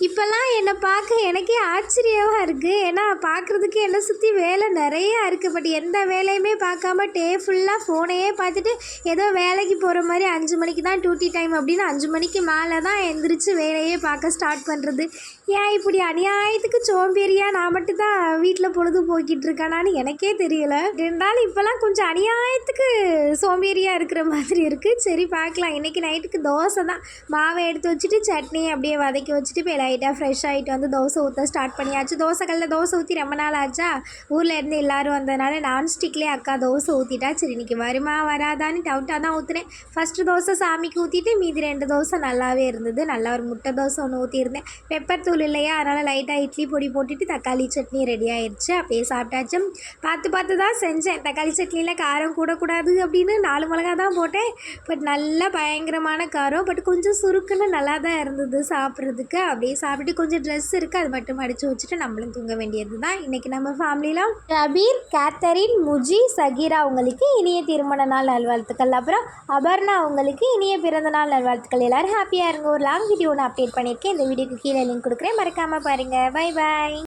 இப்போல்லாம் என்னை பார்க்க எனக்கே ஆச்சரியமாக இருக்குது ஏன்னா பார்க்குறதுக்கு என்னை சுற்றி வேலை நிறையா இருக்குது பட் எந்த வேலையுமே பார்க்காம டே ஃபுல்லாக ஃபோனையே பார்த்துட்டு ஏதோ வேலைக்கு போகிற மாதிரி அஞ்சு மணிக்கு தான் டியூட்டி டைம் அப்படின்னு அஞ்சு மணிக்கு மேலே தான் எந்திரிச்சு வேலையே பார்க்க ஸ்டார்ட் பண்ணுறது ஏன் இப்படி அநியாயத்துக்கு சோம்பேறியாக நான் மட்டும் தான் வீட்டில் பொழுது போக்கிட்டு இருக்கானான்னு எனக்கே தெரியல. இருந்தாலும் இப்போல்லாம் கொஞ்சம் அநியாயத்துக்கு சோம்பேறியாக இருக்கிற மாதிரி இருக்குது சரி பார்க்கலாம். இன்றைக்கி நைட்டுக்கு தோசை தான். மாவை எடுத்து வச்சுட்டு சட்னி அப்படியே வதக்கி வச்சுட்டு போய் லைட்டாக ஃப்ரெஷ் ஆகிட்டு வந்து தோசை ஊற்ற ஸ்டார்ட் பண்ணியாச்சு. தோசை கல்ல தோசை ஊற்றி ரொம்ப நாள் ஆச்சா? ஊரில் இருந்து எல்லாரும் வந்ததுனால நான்ஸ்டிக்லேயே அக்கா தோசை ஊற்றிட்டா சரி இன்னைக்கு வருமா வராதான்னு டவுட்டாக தான் ஊற்றுனேன் ஃபஸ்ட்டு தோசை சாமிக்கு ஊற்றிட்டு மீதி ரெண்டு தோசை நல்லாவே இருந்தது. நல்லா ஒரு முட்டை தோசை ஒன்று ஊற்றிருந்தேன் பெப்பர் தூள் இல்லையா? அதனால் லைட்டாக இட்லி பொடி போட்டுட்டு தக்காளி சட்னி ரெடி ஆயிடுச்சு அப்படியே சாப்பிட்டாச்சும் பார்த்து பார்த்து தான் செஞ்சேன். தக்காளி சட்னியில் காரம் கூடக்கூடாது அப்படின்னு நாலு மிளகா தான் போட்டேன். பட் நல்லா பயங்கரமான காரம். பட் கொஞ்சம் சுருக்குன்னு நல்லா தான் இருந்தது சாப்பிட்றதுக்கு. அப்படியே சாப்பிட்டு கொஞ்சம் ட்ரெஸ் இருக்குது அது மட்டும் அடித்து வச்சுட்டு நம்மளும் தூங்க வேண்டியது தான் இன்றைக்கி நம்ம ஃபேமிலியில் ரபீர் கேத்தரின் முஜி சகீரா அவங்களுக்கு இனிய திருமண நாள் நல்வாழ்த்துக்கள். அப்புறம் அபர்ணா அவங்களுக்கு இனிய பிறந்த நாள் நல்வாழ்த்துக்கள். எல்லோரும் ஹாப்பியாக இருங்க. ஒரு லாங் வீடியோ ஒன்று அப்டேட் பண்ணியிருக்கேன். இந்த வீடியோக்கு கீழே லிங்க் கொடுக்குறேன். மறக்காமல் பாருங்கள் பை பாய்